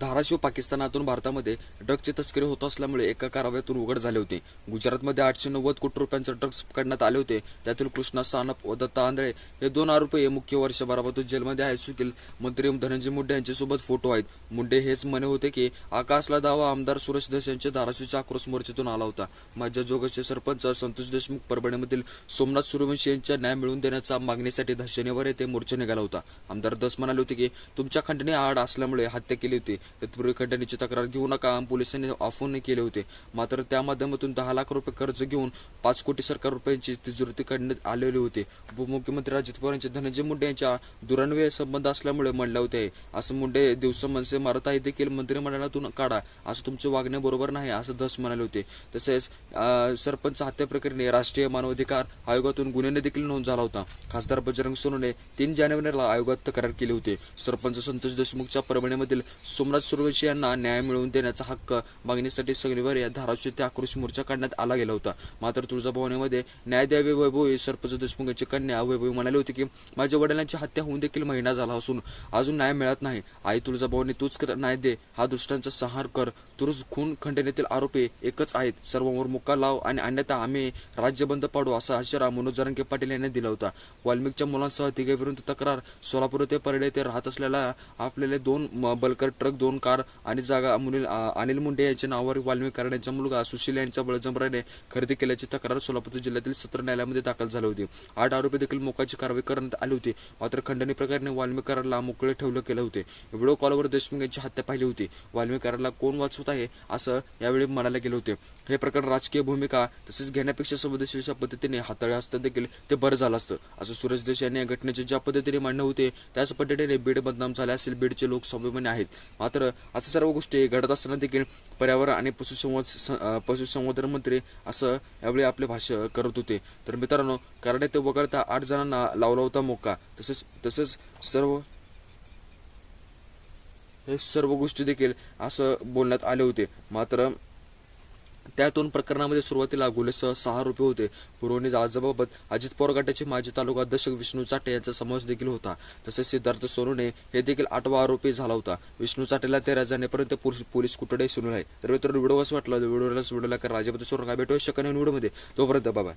धाराशिव पाकिस्तानातून भारतामध्ये ड्रग्सची तस्करी होत असल्यामुळे एका कारवाईतून उघड झाले होते. गुजरातमध्ये आठशे नव्वद कोटी रुपयांचे ड्रग्ज पकडण्यात आले होते. त्यातील कृष्णा सानप व दत्ता आंधळे हे दोन आरोपी हे मुख्य वर्षभरापासून जेलमध्ये आहेत. सुकील मंत्री धनंजय मुंडे यांच्यासोबत फोटो आहेत. मुंडे हेच म्हणे होते की आकाशला दावा आमदार सुरेश देश यांच्या धाराशिवच्या आक्रोश मोर्चातून आला होता. माझ्या जोगाचे सरपंच संतोष देशमुख परभणीमधील सोमनाथ सूर्यवंशी यांच्या न्याय मिळवून देण्याच्या मागणीसाठी ध- येथे मोर्चा निघाला होता. आमदार दस म्हणाले होते की तुमच्या खंडणी आड असल्यामुळे हत्या केली होती. तत्पूर्वी खंडणीची तक्रार घेऊ नका. पोलिसांनी ऑफरने केले होते. मात्र त्या माध्यमातून दहा लाख रुपये कर्ज घेऊन पाच कोटी सरकार रुपयांची तिजोरी काढण्यात आलेली होते. उपमुख्यमंत्री अजित पवार यांचे धनंजय मुंडे यांच्या दुरान्वय संबंध असल्यामुळे म्हणले होते. असं मुंडे दिवस मनसे मारत आहे देखील मंत्रिमंडळातून काढा. असं तुमचे वागणे बरोबर नाही असं धस म्हणाले होते. तसेच सरपंच हत्या प्रकरणी राष्ट्रीय मानवाधिकार आयोगातून गुन्ह्याने देखील नोंद झाला होता. खासदार बजरंग सोनूने तीन जानेवारीला आयोगात तक्रार केली होती. सरपंच संतोष देशमुखच्या परभणीमधील सोमनाथ सुरवंशी यांना न्याय मिळवून देण्याचा हक्क मागणीसाठी शनिवारी या धाराशिव ते आक्रोश मोर्चा काढण्यात आला गेला होता. मात्र तुळजाभवानीमध्ये न्याय द्यावे वैभवी सरपंच देशमुख यांची कन्या वैभवी म्हणाली होती की माझ्या वडिलांची हत्या होऊन देखील महिना झाला असून अजून न्याय मिळत नाही. आई तुळजाभवानी तूच कर- न्याय दे हा दुष्टांचा संहार कर. तुरुज खून खंडणीतील आरोपी एकच आहेत. सर्वांवर मुक्का लाव आणि अन्यथा आम्ही राज्य बंद पाडू असा इशारा मनोज जरांगे पाटील यांनी दिला होता. वाल्मिकच्या मुलांसह तिघेविरुद्ध तक्रार सोलापूर ते परळे ते राहत असलेला आपल्याला दोन बलकर ट्रक दोन कार आणि जागा मुनील अनिल मुंडे यांच्या नावावर वाल्मिक कारण यांचा मुलगा सुशील यांच्या बळजबराने खरेदी केल्याची तक्रार सोलापूर जिल्ह्यातील सत्र न्यायालयामध्ये दाखल झाली होती. आठ आरोपी देखील मोकाची कारवाई करण्यात आली होती मात्र खंडणी प्रकरणी वाल्मिकाराला मोकळे ठेवलं केले होते. व्हिडिओ कॉलवर देशमुख यांची हत्या पाहिली होती. वाल्मिकाराला कोण वाचवत आहे असं यावेळी म्हणायला गेले होते. हे प्रकरण राजकीय भूमिका तसेच घेण्यापेक्षा संवेदनशील पद्धतीने हाताळे असतं देखील ते बरं झालं असतं. असं सुरेश देश यांनी या घटनेचे ज्या पद्धतीने मांडणे होते त्याच पद्धतीने बीड बदनाम झाले असेल बीडचे लोक स्वाभिमानी आहेत. मात्र असं सर्व गोष्टी घडत असताना देखील पर्यावरण आणि पशुसंवर्ध पशुसंवर्धन मंत्री असं यावेळी आपले भाष्य करत होते. तर मित्रांनो कराडे ते वगळता आठ जणांना लावला होता मोका. तसेच तसेच सर्व हे सर्व गोष्टी देखील असं बोलण्यात आले होते. मात्र त्या दोन प्रकरणामध्ये सुरुवातीला गुन्हेसह सहा रुपये होते. पुरवणी जहाजाबाबत अजित पवार गटाचे माजी तालुका अध्यक्ष विष्णू चाटे यांचा समावेश देखील होता. तसेच सिद्धार्थ सोनुने हे देखील आठवा आरोपी झाला होता. विष्णू चाटेला तेरा जानेपर्यंत पोलीस कुठडे सुरू आहे तर मित्रांनो व्हिडिओ कसं वाटलं? व्हिडिओला व्हिडिओला करा. राजापती सोडून काय भेटू शकत व्हिडिओमध्ये तोपर्यंत बाबा